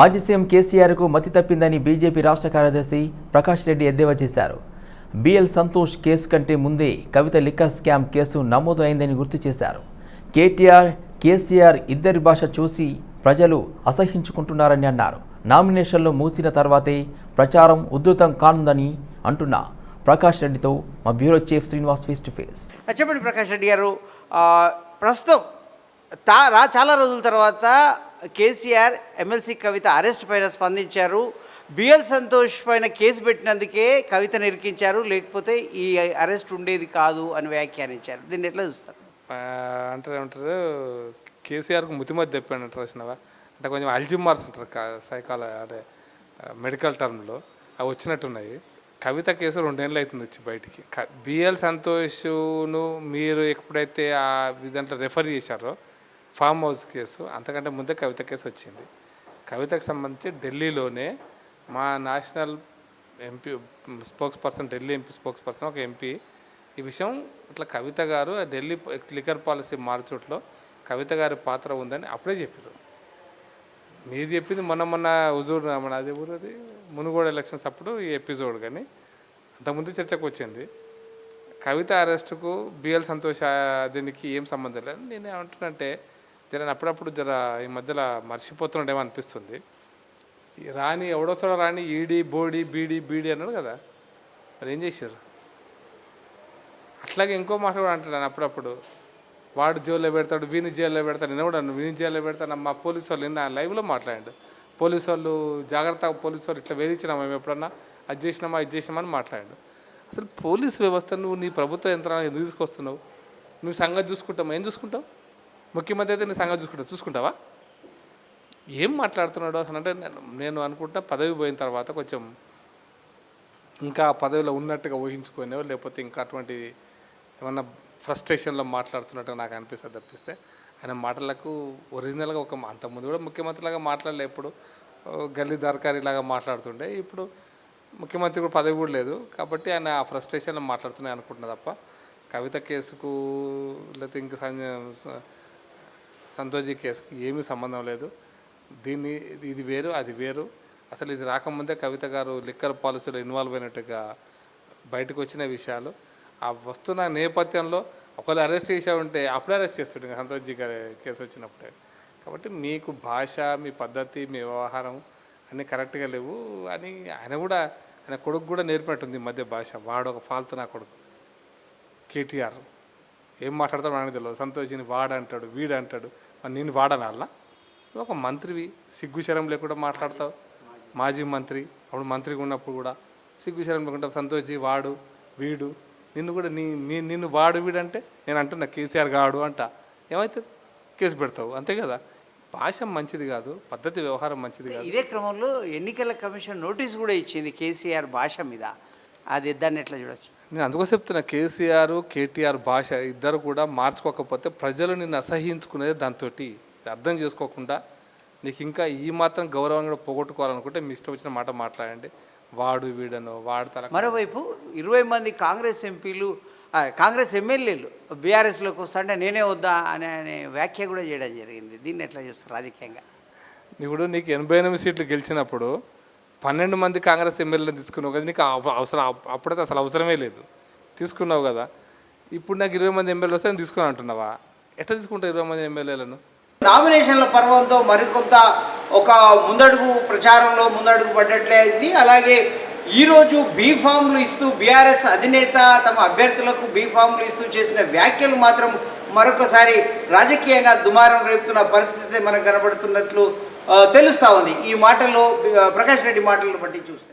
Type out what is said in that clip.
మాజీ సీఎం కేసీఆర్కు మతి తప్పిందని బీజేపీ రాష్ట్ర కార్యదర్శి ప్రకాష్ రెడ్డి ఎద్దేవా చేశారు. బిఎల్ సంతోష్ కేసు కంటే ముందే కవిత లిక్కర్ స్కామ్ కేసు నమోదు అయిందని గుర్తు చేశారు. కేటీఆర్ కేసీఆర్ ఇద్దరి భాష చూసి ప్రజలు అసహించుకుంటున్నారని అన్నారు. నామినేషన్లు మూసిన తర్వాతే ప్రచారం ఉధృతం కానుందని అంటున్న ప్రకాష్ రెడ్డితో మా bureau chief Srinivas face to face. చెప్పండి ప్రకాష్ రెడ్డి గారు. ప్రస్తుతం తా రా చాలా రోజుల తర్వాత కేసీఆర్ ఎమ్మెల్సీ కవిత అరెస్ట్ పైన స్పందించారు. బిఎల్ సంతోష్ పైన కేసు పెట్టినందుకే కవితను ఇరికించారు లేకపోతే ఈ అరెస్ట్ ఉండేది కాదు అని వ్యాఖ్యానించారు. దీన్ని ఎట్లా చూస్తారు? అంటారు ఏమంటారు? కేసీఆర్కు ముతిమతి చెప్పాను అంటారు వచ్చినవా అంటే కొంచెం అల్జిమార్స్ అంటారు సైకాల అంటే మెడికల్ టర్మ్లో. అవి వచ్చినట్టున్నాయి. కవిత కేసు రెండేళ్ళు అవుతుంది వచ్చి బయటికి. బిఎల్ సంతోష్ను మీరు ఎప్పుడైతే ఆ దాంట్లో రెఫర్ చేశారో ఫామ్ హౌస్ కేసు అంతకంటే ముందే కవిత కేసు వచ్చింది. కవితకు సంబంధించి ఢిల్లీలోనే మా national MP spokesperson Delhi MP spokesperson ఒక ఎంపీ. ఈ విషయం ఇట్లా కవిత గారు ఢిల్లీ లిక్కర్ పాలసీ మార్చుట్లో కవిత గారి పాత్ర ఉందని అప్పుడే చెప్పారు మీరు చెప్పింది మొన్న మొన్న హుజూర్ మన అది ఊరు అది? మునుగోడు ఎలక్షన్స్ అప్పుడు ఈ ఎపిసోడ్ కానీ అంతకుముందు చర్చకు వచ్చింది. కవిత అరెస్టుకు బిఎల్ సంతోష్ దీనికి ఏం సంబంధం లేదు. నేను ఏమంటున్నంటే జర అప్పుడప్పుడు జర ఈ మధ్యలో మర్చిపోతుండేమో అనిపిస్తుంది. రాని ఎవడొస్తాడో రాని ఈడీ బోడి బీడీ బీడీ అన్నాడు కదా. మరి ఏం చేశారు? అట్లాగే ఇంకో మాట కూడా అంటున్నాను అప్పుడప్పుడు. వాడు జైల్లో పెడతాడు వీని జైల్లో పెడతాడు. నేను కూడా వీని జైల్లో పెడతాను. మా పోలీసు వాళ్ళు నిన్న లైవ్లో మాట్లాడాడు. పోలీసు వాళ్ళు జాగ్రత్తగా పోలీసు వాళ్ళు ఇట్లా వేధించినామా మేము ఎప్పుడన్నా? అది చేసినామా ఇది చేసినామా అని మాట్లాడాడు. అసలు పోలీస్ వ్యవస్థ నువ్వు నీ ప్రభుత్వ యంత్రాన్ని ఎందుకు తీసుకొస్తున్నావు? నువ్వు సంగతి చూసుకుంటావు? ఏం చూసుకుంటావు? ముఖ్యమంత్రి అయితే నీ సంగతి చూసుకుంటా చూసుకుంటావా? ఏం మాట్లాడుతున్నాడు అసలు అంటే నేను నేను అనుకుంటా పదవి పోయిన తర్వాత కొంచెం ఇంకా పదవిలో ఉన్నట్టుగా ఊహించుకునేవో లేకపోతే ఇంకా అటువంటి ఏమన్నా ఫ్రస్ట్రేషన్లో మాట్లాడుతున్నట్టు నాకు అనిపిస్తుంది తప్పిస్తే ఆయన మాటలకు ఒరిజినల్గా ఒక అంతకుముందు కూడా ముఖ్యమంత్రిలాగా మాట్లాడలే ఎప్పుడు గల్లీ దర్కారీ లాగా మాట్లాడుతుండే. ఇప్పుడు ముఖ్యమంత్రి కూడా పదవి కూడా లేదు కాబట్టి ఆయన ఆ ఫ్రస్ట్రేషన్లో మాట్లాడుతున్నాయి అనుకుంటున్నా తప్ప. కవిత కేసుకు లేకపోతే ఇంకా సంతోషి కేసుకు ఏమీ సంబంధం లేదు. దీన్ని ఇది వేరు అది వేరు. అసలు ఇది రాకముందే కవిత గారు లిక్కర్ పాలసీలో ఇన్వాల్వ్ అయినట్టుగా బయటకు వచ్చిన విషయాలు. ఆ వస్తున్న నేపథ్యంలో ఒకళ్ళు అరెస్ట్ చేసే ఉంటే అప్పుడే అరెస్ట్ చేస్తుండే ఇంకా సంతోష్జీ గారి కేసు వచ్చినప్పుడే. కాబట్టి మీకు భాష మీ పద్ధతి మీ వ్యవహారం అన్నీ కరెక్ట్గా లేవు అని ఆయన కూడా ఆయన కొడుకు కూడా నేర్పినట్టుంది ఈ మధ్య భాష. వాడు ఒక ఫాల్తు నా కొడుకు. కేటీఆర్. ఏం మాట్లాడతాడు నాకు తెలియదు సంతోషిని వాడంటాడు వీడు అంటాడు మరి నేను వాడనాలా అలా ఒక మంత్రివి. సిగ్గుశరం లేకుండా మాట్లాడతావు. మాజీ మంత్రి అప్పుడు మంత్రిగా ఉన్నప్పుడు కూడా సిగ్గుశరం లేకుండా సంతోషి వాడు వీడు నిన్ను కూడా నీ నీ నిన్ను వాడు వీడంటే నేను అంటున్నా కేసీఆర్ గాడు అంట. ఏమైతే కేసు పెడతావు? అంతే కదా? భాష మంచిది కాదు పద్ధతి వ్యవహారం మంచిది కాదు. ఇదే క్రమంలో ఎన్నికల కమిషన్ నోటీస్ కూడా ఇచ్చింది కేసీఆర్ భాష మీద. అది దాన్ని ఎట్లా చూడొచ్చు? నేను అందుకోసం చెప్తున్నా కేసీఆర్ కేటీఆర్ భాష ఇద్దరు కూడా మార్చుకోకపోతే ప్రజలు నిన్ను అసహించుకునేది దాంతో అర్థం చేసుకోకుండా నీకు ఇంకా ఈ మాత్రం గౌరవం కూడా పోగొట్టుకోవాలనుకుంటే మీ ఇష్టం వచ్చిన మాట మాట్లాడండి. వాడు వీడను వాడు తల మరోవైపు ఇరవై మంది కాంగ్రెస్ ఎంపీలు కాంగ్రెస్ ఎమ్మెల్యేలు బీఆర్ఎస్లోకి వస్తుంటే నేనే వద్దా అనే అనే వ్యాఖ్య కూడా చేయడం జరిగింది. దీన్ని ఎట్లా చేస్తారు రాజకీయంగా? ఇప్పుడు నీకు ఎనభై ఎనిమిది సీట్లు గెలిచినప్పుడు పన్నెండు మంది కాంగ్రెస్ ఎమ్మెల్యేలను తీసుకున్నావు కదా నీకు అవసరం అప్పుడైతే అసలు అవసరమే లేదు. తీసుకున్నావు కదా. ఇప్పుడు నాకు ఇరవై మంది ఎమ్మెల్యేలు వస్తే తీసుకుని అంటున్నావా? ఎట్లా తీసుకుంటావు ఇరవై మంది ఎమ్మెల్యేలను? నామినేషన్ల పర్వంతో మరికొంత ఒక ముందడుగు ప్రచారంలో ముందడుగు పడ్డట్లే అయింది. అలాగే ఈరోజు బీ ఫామ్లు ఇస్తూ బీఆర్ఎస్ అధినేత తమ అభ్యర్థులకు బీ ఫామ్లు ఇస్తూ చేసిన వ్యాఖ్యలు మాత్రం మరొకసారి రాజకీయంగా దుమారం రేపుతున్న పరిస్థితి మనకు కనబడుతున్నట్లు తెలుస్తా ఉంది. ఈ మాటలు ప్రకాష్ రెడ్డి మాటలను బట్టి చూస్తే.